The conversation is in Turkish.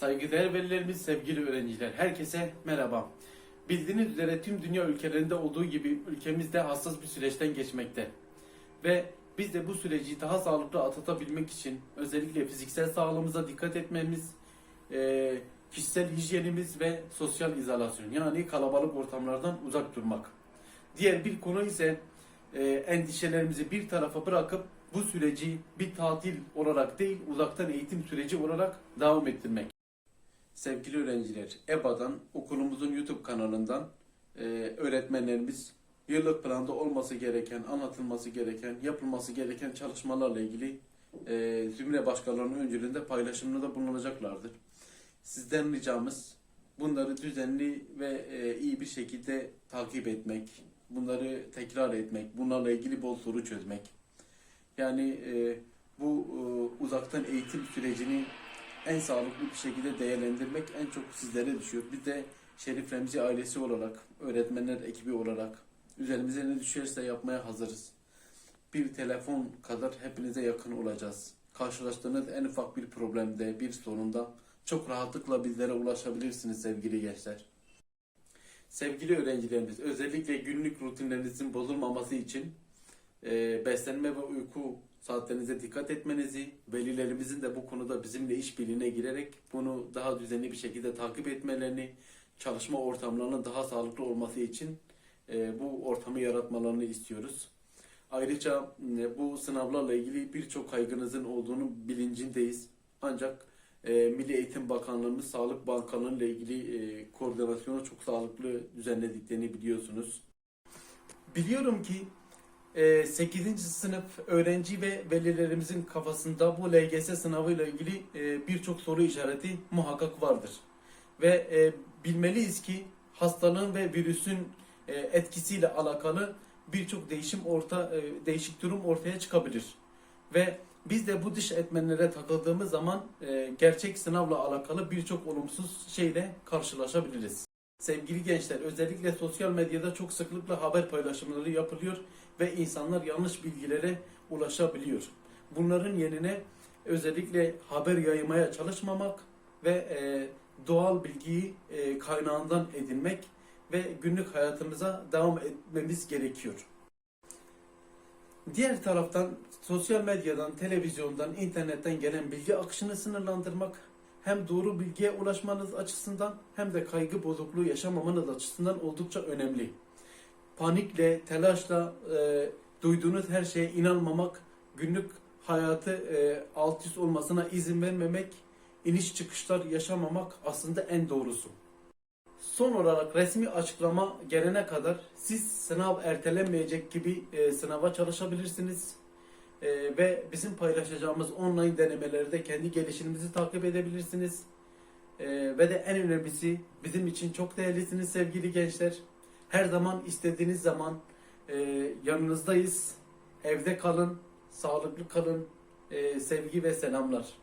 Saygıdeğer velilerimiz, sevgili öğrenciler, herkese merhaba. Bildiğiniz üzere tüm dünya ülkelerinde olduğu gibi ülkemizde hassas bir süreçten geçmekte. Ve biz de bu süreci daha sağlıklı atlatabilmek için özellikle fiziksel sağlığımıza dikkat etmemiz, e, kişisel hijyenimiz ve sosyal izolasyon yani kalabalık ortamlardan uzak durmak. Diğer bir konu ise e, endişelerimizi bir tarafa bırakıp bu süreci bir tatil olarak değil uzaktan eğitim süreci olarak devam ettirmek. Sevgili öğrenciler, EBA'dan okulumuzun YouTube kanalından e, öğretmenlerimiz yıllık planda olması gereken, anlatılması gereken, yapılması gereken çalışmalarla ilgili e, zümre başkanlarının öncülüğünde paylaşımında bulunacaklardır. Sizden ricamız bunları düzenli ve e, iyi bir şekilde takip etmek, bunları tekrar etmek, bunlarla ilgili bol soru çözmek. Yani e, bu e, uzaktan eğitim sürecini en sağlıklı bir şekilde değerlendirmek en çok sizlere düşüyor. Biz de Şerif Remzi ailesi olarak, öğretmenler ekibi olarak üzerimize ne düşerse yapmaya hazırız. Bir telefon kadar hepinize yakın olacağız. Karşılaştığınız en ufak bir problemde, bir sorunda çok rahatlıkla bizlere ulaşabilirsiniz sevgili gençler. Sevgili öğrencilerimiz, özellikle günlük rutinlerinizin bozulmaması için e, beslenme ve uyku saatlerinize dikkat etmenizi, velilerimizin de bu konuda bizimle işbirliğine girerek bunu daha düzenli bir şekilde takip etmelerini, çalışma ortamlarının daha sağlıklı olması için e, bu ortamı yaratmalarını istiyoruz. Ayrıca e, bu sınavlarla ilgili birçok kaygınızın olduğunu bilincindeyiz. Ancak e, Milli Eğitim Bakanlığımız Sağlık Bakanlığı ile ilgili e, koordinasyonu çok sağlıklı düzenlediklerini biliyorsunuz. Biliyorum ki 8. sınıf öğrenci ve velilerimizin kafasında bu LGS sınavıyla ilgili e, birçok soru işareti muhakkak vardır. Ve e, bilmeliyiz ki hastalığın ve virüsün e, etkisiyle alakalı birçok değişim orta değişik durum ortaya çıkabilir. Ve biz de bu dış etmenlere takıldığımız zaman gerçek sınavla alakalı birçok olumsuz şeyle karşılaşabiliriz. Sevgili gençler, özellikle sosyal medyada çok sıklıkla haber paylaşımları yapılıyor ve insanlar yanlış bilgilere ulaşabiliyor. Bunların yerine özellikle haber yaymaya çalışmamak ve e, doğal bilgiyi e, kaynağından edinmek ve günlük hayatımıza devam etmemiz gerekiyor. Diğer taraftan sosyal medyadan, televizyondan, internetten gelen bilgi akışını sınırlandırmak hem doğru bilgiye ulaşmanız açısından hem de kaygı bozukluğu yaşamamanız açısından oldukça önemli. Panikle, telaşla e, duyduğunuz her şeye inanmamak, günlük hayatı e, alt üst olmasına izin vermemek, iniş çıkışlar yaşamamak aslında en doğrusu. Son olarak resmi açıklama gelene kadar siz sınav ertelenmeyecek gibi e, sınava çalışabilirsiniz. E, ve bizim paylaşacağımız online denemelerde kendi gelişiminizi takip edebilirsiniz. E, ve de en önemlisi bizim için çok değerlisiniz sevgili gençler. Her zaman istediğiniz zaman e, yanınızdayız. Evde kalın, sağlıklı kalın. E, sevgi ve selamlar.